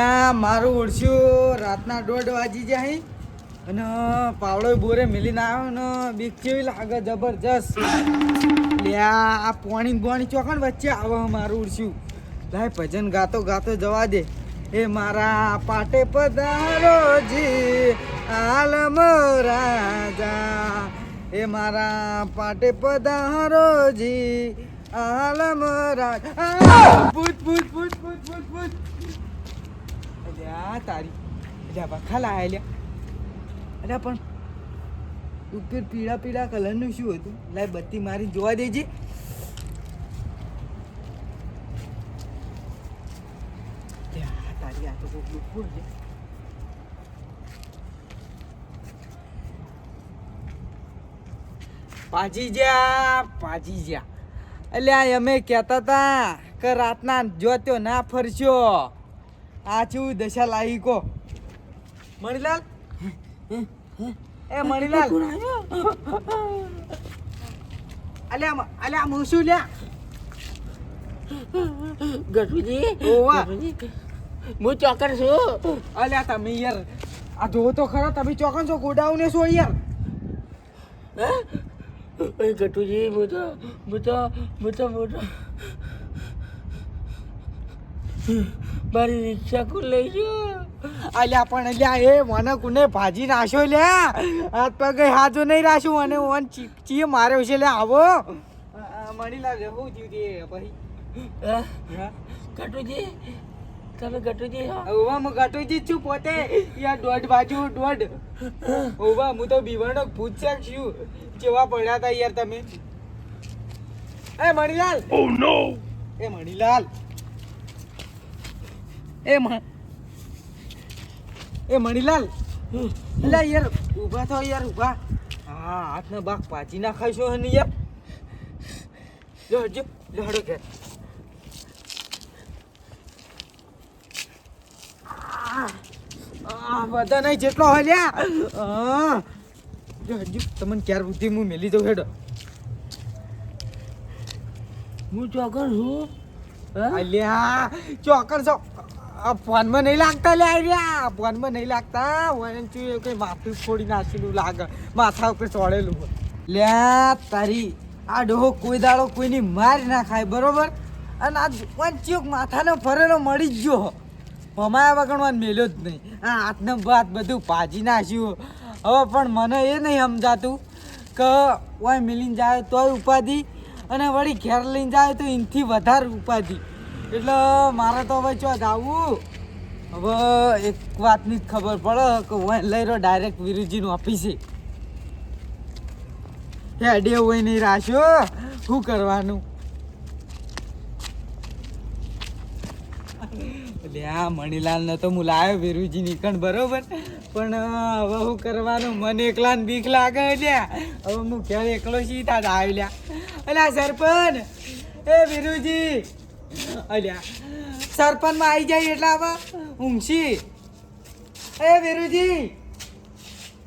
લ્યા મારું ઓળશ્યું રાતના દોઢ વાગી જાય અને પાવડો બોરે મિલીને આવ્યો ને બીક કેવી લાગે, જબરજસ્ત. લે આ પોણી બોણી ચોકણ વચ્ચે આવે મારું ઉડશું. લાય, ભજન ગાતો ગાતો જવા દે. એ મારા પાટે પધારો જી આલમ રાજા એ મારા પાટે પધારો જી આલમ રાજા પૂછ ભૂત ભૂત ભૂત ભૂત ભૂત. અલ્યા તારી. અલ્યા વખા લાયા અલ્યા અલ્યા પણ ઉપર પીળા પીળા કલરનું શું હતું? લાય બત્તી મારી જોવા દેજે. લ્યા, આ. પાજી જ્યા પાજી જ્યા. અલ્યા અમે કહેતા હતા કે રાતના જોત્યો ના ફરશો આ છું દશા લાવી કો? મણીલાલ? એ મણીલાલ. અલ્યા અલ્યા હું શું લ્યા. ગઢુજી ઓવા. હું ચોકર છું. અલ્યા તમે યાર આ જોવો તો ખરા તમે ચોકન છો ગોડાઉને છો યાર. હે? ગટુજી હું તો હું તો હું તો હું તો મારી રિક્ષા કુ લઈ ગયો અલ્યા પણ અલ્યા એ મને કુને ભાજી નાશો લ્યા હાથ પગ હાજો નહીં રાખ્યું અને ઓન ચી ચીએ માર્યો છે લ્યા આવો. મણીલાલ હું જીવ ભાઈ. હે? ગટુજી? તમે ગટુજી હો? ઓવા હું ગટુજી જ છું પોતે. યાર દોઢ બાજુ દોઢ. ઓવા હું તો બીવણો પૂછ્યા છું કેવા પડ્યા હતા યાર તમે. એ મણીલાલ. ઓ નો એ મણીલાલ. એ એ મણીલાલ. એટલે યાર ઊભા થો યાર ઊભા. હા હાથને બાક પાજી ના ખાઈશો ને યાર. જો હજો. જો હડો કે આ બધા નહીં જેટલો હોય લ્યા. હા. જો હજુ. તમને ક્યાર બુદ્ધિ હું મેલી દઉં હેડો. હું ચોકર છું? અલ્યા ચોકર છો. આ ફોનમાં નહીં લાગતા લે રહ્યા ફોનમાં નહીં લાગતા. વયન ચું કઈ માથું ફોડી નાખેલું લાગે. માથા ઉપર ચોળેલું હોય. લે તારી, આ ડોહો કોઈ દાડો કોઈની માર ના ખાય, બરોબર? અને આ વંચ્યોક માથાનો ફરેલો મળી જ ગયો. મમાયા વગણવાન મેલ્યો જ નહીં. આ હાથને ભાત બધું ભાજી નાખ્યું. હવે પણ મને એ નહીં સમજાતું કે ઓય મિલીને જાય તોય ઉપાધિ અને વળી ઘેર લઈને જાય તો એનથી વધારે ઉપાધિ. એટલે મારે તો હવે ચો જાવું. હવે એક વાતની જ ખબર પડે કે હું લઈ રહ્યો ડાયરેક્ટ વિરુજીનું ઓફિસે હેડે હોય નહીં રાખ્યો શું? કરવાનું? એટલે આ મણીલાલ ને તો હું લાવ્યો વિરુજી નીકળ, બરોબર? પણ હવે હું કરવાનું? મને એકલાને બીક લાગે લ્યા હવે હું ઘેર એકલો સીધા જ આવી લ્યા અલ્યા સરપંચ! એ વીરુજી અલ્યા. સરપંચમાં આવી જાય એટલે હવે ઊંઘશી. એ વીરુજી.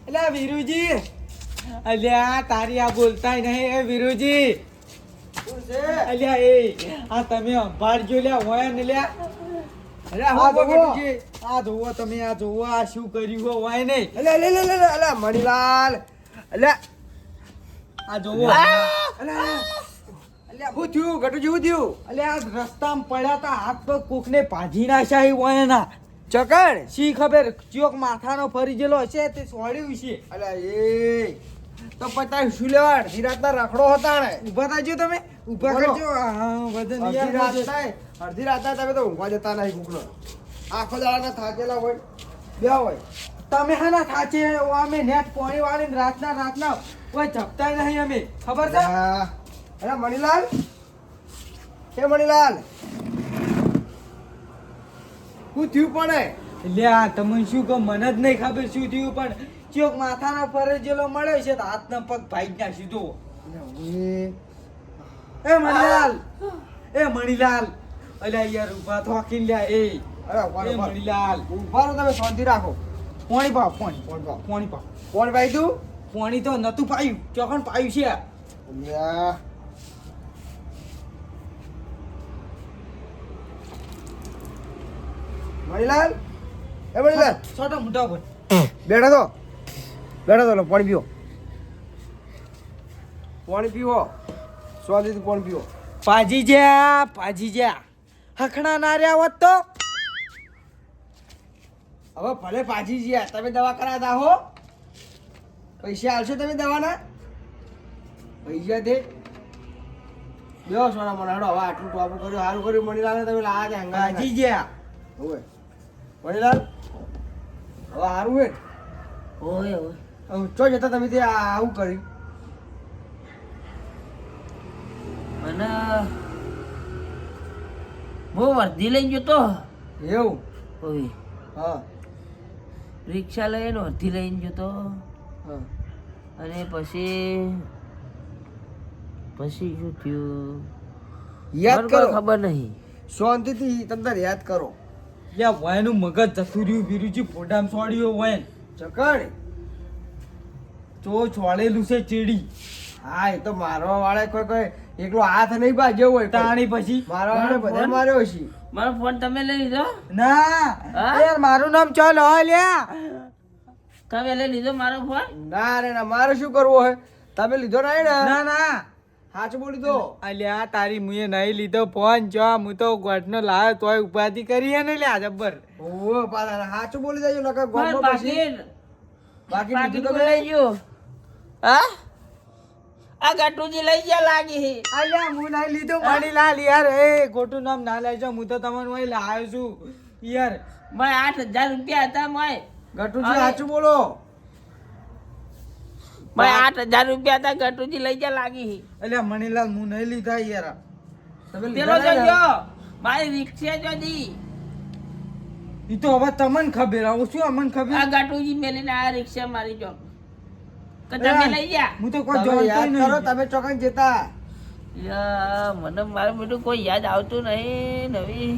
એટલે વીરુજી. અલ્યા તારી આ બોલતા નહીં એ વીરુજી. અલ્યા એ આ તમે અંભારજો લ્યા હોય ને લ્યા. આ જોવો. તમે આ જોવો આ શું કર્યું હોય નહીં. અલે લે લે અલે અલ્યા મણીલાલ. અલ્યા. આ જોવો. હું થયું હું થયું. અલે આ રસ્તામાં પડ્યા તા હાથ પગ કોકને ભાજી નાખ્યા એ હોય ના ચકણ શી ખબર ચોક માથાનો ફરી ગયેલો હશે તે સોળ્યું છે. અલે એ. તો પતા શું લેવા અડધી રખડો હતા ને. ઊભા થાજો તમે? ઊભા. કરજો. વજન અડધી રાત થાય અડધી તમે તો ઊંઘવા જતા નહીં કુકનો આખો દાડાના થાકેલા હોય. બે હોય. તમે હા ના થાચે અમે નેટ પોણી વાળી રાતના રાતના કોઈ જપતા નહીં અમે. ખબર છે. અરે મણીલાલ? હે મણીલાલ? શું થયું પણ પડે લ્યા તમને શું કહો મને જ નહીં ખબર શું થયું પણ ચોક માથાના ફરે જેલો મળે છે તો હાથના પગ ભાઈ ના સીધો એ મણીલાલ! એ મણીલાલ! અલ્યા યાર ઊભા થોકીને લ્યા એ. અરે. મણીલાલ. ઊભા રહો તમે શાંતિ રાખો. પોણી પાવ પોણી. પોણી પાવ? પોણી પાવ. પોણી ભાઈ તું? પોણી તો નતું પાયું ચોકણ પાયું છે. અલ્યા. મણીલાલ? એ મણીલાલ. છોટો મોટા ઉપર. બેઠા તો. બેઠા તો લો, પાણી પીવો પાણી પીવો. સ્વાદિત પાણી પીવો. પાજી જ્યા પાજી જ્યા. હખણા ના રહ્યા હોત તો? હવે ભલે પાછી ગયા તમે દવા કરાતા હો. પૈસા આવશે તમે દવાના? પૈસા દે. બેહો સોના મને હડો. હવે આટલું ટોપું કર્યું સારું કર્યું. મણીલાલ તમે લાયા હંગા પાજી જ્યા. હવે. મણીલાલ હવે સારું હે? ઓય ઓય ચો જતા તમે તે આવું કર્યું મને હું વર્ધી લઈને જતો. એવું? ઓય હા. રિક્ષા લઈને વર્ધી લઈને જતો. હા. અને પછી પછી શું થયું? યાદ કરો. ખબર નહીં. શાંતિથી તમને યાદ કરો. યા વયનું મગજ જતું રહ્યું બીરુજી ફોટામાં છોડ્યો વાયન. ચકડ. તો છોડેલું છે ચીડી. હા એ તો મારવા વાળા કોઈ કોઈ એકલો હાથ નહીં બાજ્યો હોય. તાણી પછી મારવા વાળા બધા માર્યો છે મારો ફોન તમે લઈ લીધો? ના. હા? યાર મારું નામ ચાલ હો લ્યા. તમે લઈ લીધો મારો ફોન? ના રે ના મારે શું કરવું હોય? તમે લીધો નહીં ને? ના ના. સાચું બોલી દો અલ્યા તારી મુએ નહીં લીધો ફોન જો હું તો ગોઠનો લાવ્યો તોય ઉપાધિ કરી ને લ્યા જબ્બર. ઓહો પાછા સાચું બોલી દેજો નકર ગોઠનો પછી બાકી બીજું તો લઈ ગયું. હા? આ ગટુજી લઈ ગયા લાગી અલ્યા હું નહીં લીધો લાલ યાર. એ નામ ના લેજો હું તો તમને વહી લાવ્યો છું. યાર. મેં આઠ હજાર રૂપિયા હતા મેં ગટુજી. સાચું બોલો. મેં આઠ હજાર રૂપિયા હતા ગટુજી લઈ ગયા લાગી એટલે મણીલાલ હું નહીં લીધા યાર. પેલો જોજો મારી રિક્ષા જોજી ઈ તો હવે તમને ખબર આવું શું અમને ખબર? આ ગટુજી મેલીને આ રિક્ષા મારી જો. કે તમે લઈ ગયા હું તો કોઈ જોતો જાણતો યાદ કરો તમે ચોકન જતા. યા, મને મારું બધું કોઈ યાદ આવતું નહીં નવી.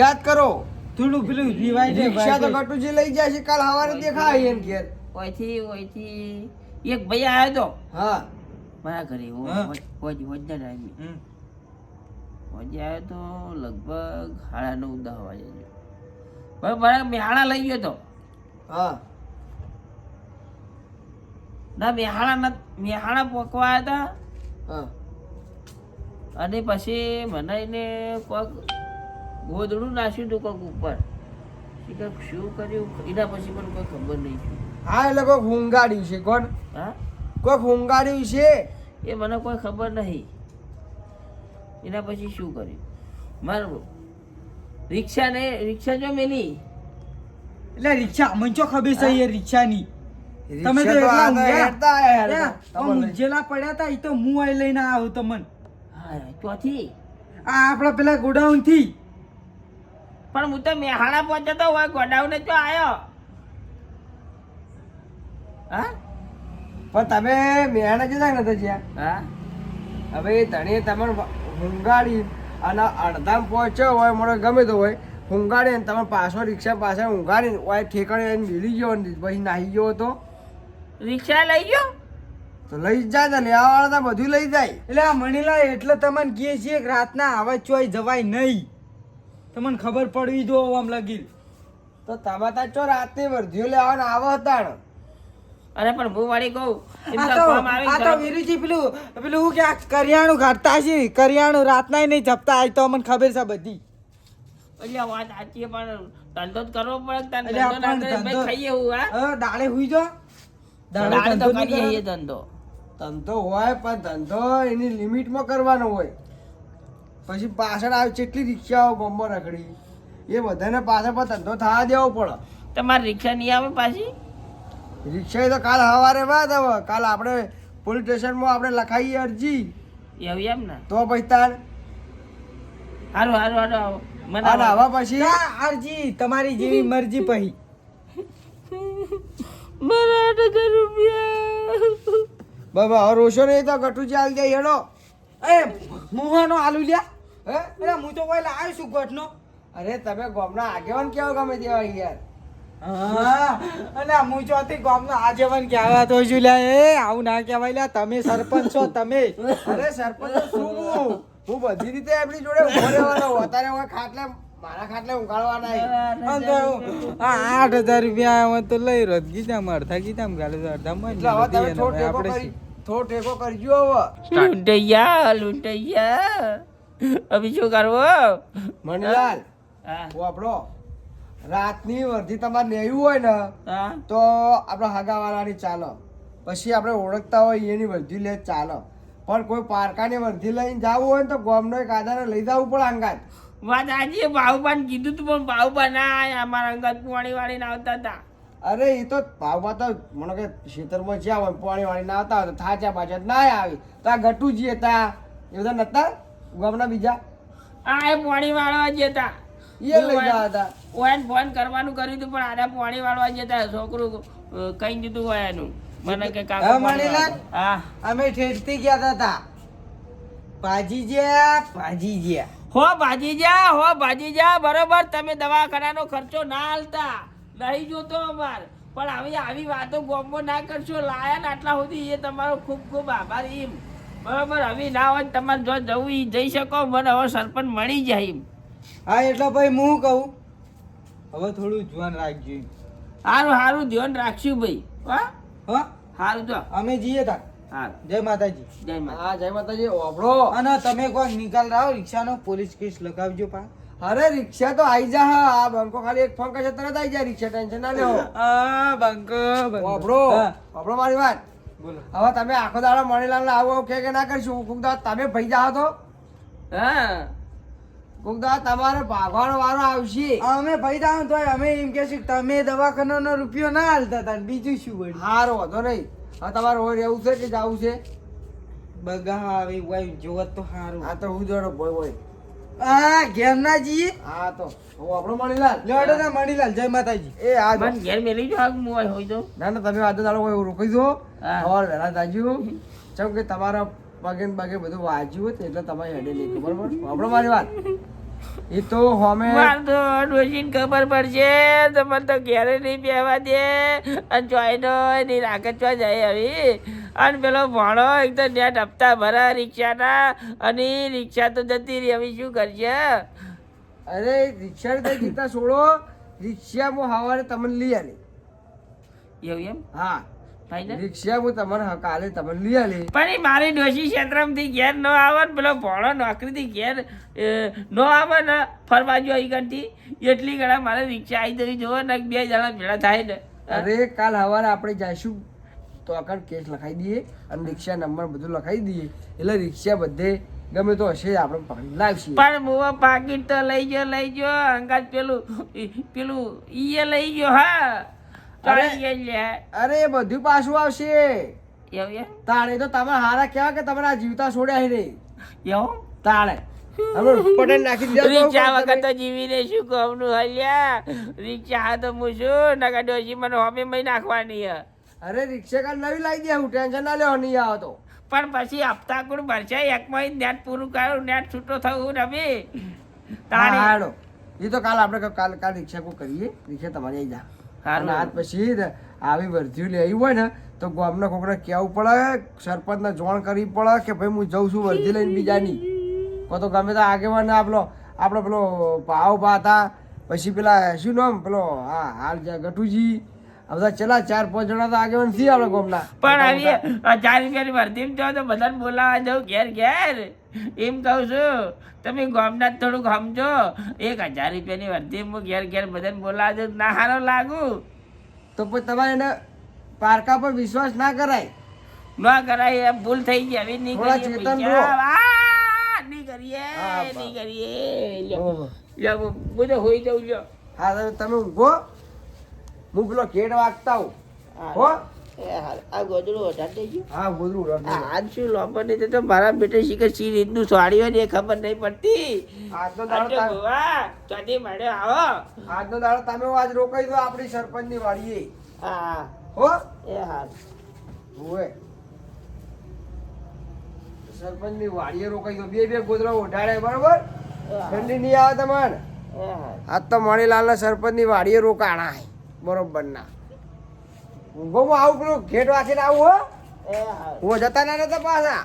યાદ કરો. થોડું પેલું રિવાઈડ રિક્ષા તો ગટુજી લઈ જાય છે કાલ સવારે દેખાય એમ ઘેર. ઓયથી ઓયથી. એક ભાઈ આવ્યો તો. હા. મારા ઘરે. હોજ હોજના ટાઈમે હોજે આવ્યો તો લગભગ સાડા નવ દસ વાગે બરાબર મારા મેહાણા લઈ ગયો તો. હા. ના મેહાણા ન મેહાણા પોકવા આવ્યા હા. હતા અને પછી મને એને કોક ગોદડું નાસ્યું હતું કોક ઉપર. શું કર્યું? એના પછી મને કોઈ ખબર નહીં. હા એટલે કોઈક હુંગાડ્યું છે કોણ? હા? કોઈક હુંગાડ્યું છે? એ મને કોઈ ખબર નહીં. એના પછી શું કર્યું? મારું રિક્ષા ને રિક્ષા જો મેલી. એટલે રિક્ષા મને ચો ખબર છે યાર રિક્ષાની? તમે તો એટલા. મુંજેલા પડ્યા હતા એ તો હું આઈ લઈને આવ્યો તમને હા ચોથી. આ આપણા પેલા ગોડાઉનથી પણ હું તો મેહાણા પહોંચતો હોય ગોડાઉન જ તો આવ્યો હા? પણ તમે મેહાણા જતા નતા જ્યાં? હા? હવે તણે તમને હુંગાડી અને અડધામ પહોંચ્યો હોય મને ગમે તો હોય હુંગાડી ને તમે પાછો રિક્ષા પાછળ હુંગાડી હોય ઠેકાણે એને ભીલી ગયો ને પછી નાહી ગયો તો? રિક્ષા લઈ ગયો? તો લઈ જાય ને લેવા વાળા બધું લઈ જાય. એટલે આ મણીલા એટલે તમને કહે છે કે રાતના આવા ચોય જવાય નહીં. તમને ખબર પડવી જો આમ લગી. તો તમે ત્યાં ચો રાતે વર્ધીઓ લેવાના આવો હતા ને. અરે પણ હું વળી કહું? આ તો. વીરુજી પેલું પેલું હું કે કરિયાણું કાઢતા છે કરિયાણું રાતના નહીં જપતા આજ તો અમને ખબર છે બધી. એટલે વાત સાચી પણ ધંધો જ કરવો પડે ધંધો ના પણ કરીએ ભાઈ ધંધો- ખાઈએ હું? હા હવે હુઈ જો. દાડે દાડે તો કરીએ ધંધો. ધંધો હોય પણ ધંધો એની લિમિટમાં કરવાનો હોય. પછી પાછળ આવે કેટલી રિક્ષાઓ ગમમાં રખડી એ બધાને પાછળ પણ ધંધો થવા દેવો પડે. તમારી રિક્ષા નહીં આવે પાછી? રિક્ષા તો કાલ સવારે વાત હવે. કાલ આપણે પોલીસ સ્ટેશનમાં આપણે લખાઈએ અરજી. એવું એમ ને? તો પછી તાર હારું હારું હારું મને અને હવે પછી? અરજી તમારી જેવી મરજી પહી. મારા આઠ હજાર રૂપિયા. બાબા હવે રોશો નહીં તો ગઠું ચાલ જાય હેડો. એ મુહાનો આલુ લ્યા. હે? અરે હું તો કોઈ લાવ્યો છું ગઠનો. અરે તમે ગોમના આગેવાન કેવો ગમે તેવા યાર. અને હું ચોથી ગામનો આજીવન કહેવા તો છું લે એ આવું ના કહેવાય લે તમે સરપંચ છો તમે. અરે સરપંચ શું હું? હું બધી રીતે એમની જોડે ઊભો રહેવાનો અત્યારે હવે ખાટલે મારા ખાટલે આઠ હજાર રૂપિયા તો લઈ રહ્યો ગીતામાં અડધા ગીતામાં ગાલે અડધા માં એટલે તમે થોડો ટેકો કરી કરજો હવે. લૂંટૈયા લૂંટૈયા. શું કરવું. હા. રાતની વર્ધી તમારે લેવી હોય ને તો આપણે હગાવાળાની ચાલો. પછી આપણે ઓળખતા હોય એની વર્ધી લે ચાલો. પણ કોઈ પારકાની વર્ધી લઈને જવું હોય ને તો ગોમનો એક આધારે લઈ જવું પડે અંગાત. વાત આજે બાહુબાન કીધું તું પણ બાહુબા ના અમારા અંગાત પાણી વાળી ના આવતા હતા. અરે એ તો ભાવમાં તો મને કે ખેતરમાં જ્યાં હોય પાણી વાળી ના આવતા હોય તો થાચા પાછા ના આવી. તો આ ગટુજી હતા એ બધા નતા? ગોમના બીજા? આ એ પાણી વાળવા જતા એ લઈ ગયા હતા. ઓયન ફોન કરવાનું કર્યું હતું પણ આના પાણી વાળવા જતા છોકરું કઈ દીધું હોય એનું? મને કે કાકા મણીલાલ? હા. અમે ઠેઠથી ગયા હતા ભાજી જ્યા ભાજી જ્યા હો ભાજી જા હો ભાજી જા બરોબર તમે દવાખાનાનો ખર્ચો ના હાલતા. નહીં જોતો અમાર. પણ આવી આવી વાતો ગોમમાં ના કરશો લાયા ને આટલા સુધી એ તમારો ખૂબ ખૂબ આભાર એમ. બરોબર હવે ના હોય તમારે જો જવું જઈ શકો મને હવે સરપંચ મળી જાય એમ. હા એટલે ભાઈ હું કહું? હવે થોડું જુવાન રાખજો. સારું સારું ધ્યાન રાખશું ભાઈ. હા? હા? સારું તો. અમે જઈએ તા. જય માતાજી. જય માતા હા જય માતાજી ઓબળો અને તમે કોઈ નિકાલ રાહો રિક્ષાનો પોલીસ કેસ લગાવજો પા. અરે રિક્ષા તો આઈ જા હા. આ બંકો ખાલી એક ફોન કરશે તરત આઈ જાય રિક્ષા ટેન્શન ના લેવો આ બંકો ઓબળો ઓબળો મારી વાત. બોલો. હવે તમે આખો દાડો મણીલાલ આવો કે કે ના કરશું હું દાડો તમે ભાઈ જાઓ તો. હા. કોક દાડો તમારે ભાગવાનો વારો આવશે. અમે ભાઈ જાવ તો અમે એમ કે છે કે તમે દવાખાનાનો રૂપિયો ના હાલતા હતા બીજું શું વળી? હારો વાંધો નહીં. હવે તમારે હોય રહેવું છે કે જવું છે? બગા આવી હોય જોવત તો સારું આ તો હું જોડો બોય હોય આ ઘેર ના જઈએ? હા તો. હું આપણો મણીલાલ. લેવડો ના મણીલાલ જય માતાજી. એ આ. મને ઘેર મેલી જો આગ મોય હોય તો. ના ના તમે આજે દાડો હોય રોકી દો હા. સવાર વહેલા તાજ્યું ચમ કે તમારા પગે ને પગે બધું વાંચ્યું હોય એટલે તમારે હેડે લીધું બરોબર? આપણો મારી વાત. એ તો હોમે તો ડોશીને ખબર પડશે તો તો ઘેરે નહીં પહેવા દે. અને ચોઈનો રાખે ચો જાય આવી. અને પેલો ભણો એકદમ નેટ હપ્તા ભરા રિક્ષાના. અને રિક્ષા તો જતી રહી હવે શું કરશે અરે રિક્ષા તો જીતા છોડો રિક્ષા હું સવારે તમને લઈ આવી એવું એમ? હા. રિક્ષા હું તમારે કાલે તમને લઈ આલી. પણ એ મારી ડોશી ક્ષેત્રમાંથી ઘેર ન આવે ને પેલો ભણો નોકરીથી ઘેર ન આવે ને ફરવા જો અહીં કંઠી એટલી ઘણા મારે રિક્ષા આવી જવી જોવે ને બે જણા ભેળા થાય ને. અરે કાલ સવારે આપણે જઈશું. તો આગળ કેસ લખાઈ દઈએ અને રિક્ષા નંબર બધું લખાઈ દઈએ. એટલે રિક્ષા બધે ગમે તો હશે આપણે પકડી લાવશું. પણ મોવા પાકીટ તો લઈ ગયો લઈ ગયો અંગાજ પેલું પેલું ઈએ લઈ ગયો હા. અરે એ બધું પાછું આવશે. તાળે તાણે તો તમે હારા કેવા કે તમારે આ જીવતા છોડ્યા રે? એવું? તાણે. પટેલ નાખી દીધા તો રિક્ષા વગર તો જીવીને શું કહું હલ્યા રિક્ષા હા તો હું શું નકા મને હોમે મય નાખવાની હે. અરે રિક્ષા કાર નવી લાવી દે હું ટેન્શન ના લેવો નહીં આવો તો. પણ પછી હપ્તા કોણ ભરશે એકમાં નેટ પૂરું કરું નેટ છૂટો થયું ને હવે તાણે. એ તો કાલ આપણે કાલ કાલ રિક્ષા કો કરીએ રિક્ષા તમારી આવી જા. આજ પછી આવી વર્ધ્યું લેવી હોય ને, તો ગામના કોકને કહેવું પડે, સરપંચને જોણ કરવી પડે કે ભાઈ હું જઉં છું વર્ધી લઈને બીજાની. કો તો ગમે તો આગેવાન આપણો આપણો પેલો ભાવ ભા હતા, પછી પેલા શું નામ, પેલો, હા, હાલ ગટુજી આ બધા ચલા ચાર પાંચ જણા તો આગેવાન આપણે ગામના. પણ આવી હજાર રૂપિયાની વર્ધી જો તો બધાને બોલાવા જાઉં ઘેર ઘેર. એમ કહું છું તમે ગોમના થોડુંક સમજો. એક હજાર રૂપિયાની વર્ધી હું ઘેર ઘેર બધાને બોલાવા જાઉં. ના હારો લાગુ. તો પછી તમારે એને પારકા પર વિશ્વાસ ના કરાય? ના કરાય એમ ભૂલ થઈ ગઈ. હવે નહીં કરીએ. નહીં કરીએ નહીં કરીએ. હું- તો હોઈ જાઉં લ્યો. હા તમે ઊંઘો હું પેલો ઘેડ વાગતા હું. આ ગોદડું વધારે થઈ ગયું. હા ગોદરું રડ આ શું લોપર નહીં તો મારા બેટે શીખર સી રીતનું સોડ્યો ને એ ખબર નહીં પડતી. આજનો દાડો ચોથી આવો. આજનો દાડો તમે આજ રોકાઈ દો આપણી સરપંચની વાડીએ. હા. હો? એ હાલ. હોવે સરપંચની વાડીએ રોકાઈ દો બે બે ગોદરા ઓઢાડે બરોબર? ઠંડી નહીં આવે તમારે. આજ તો મણીલાલના સરપંચની વાડીએ રોકાણા હે. બરોબર ના ઊંઘો આવું પેલું ઘેટ વાંચીને આવું હો. હું. જતા ના નતા પાછા.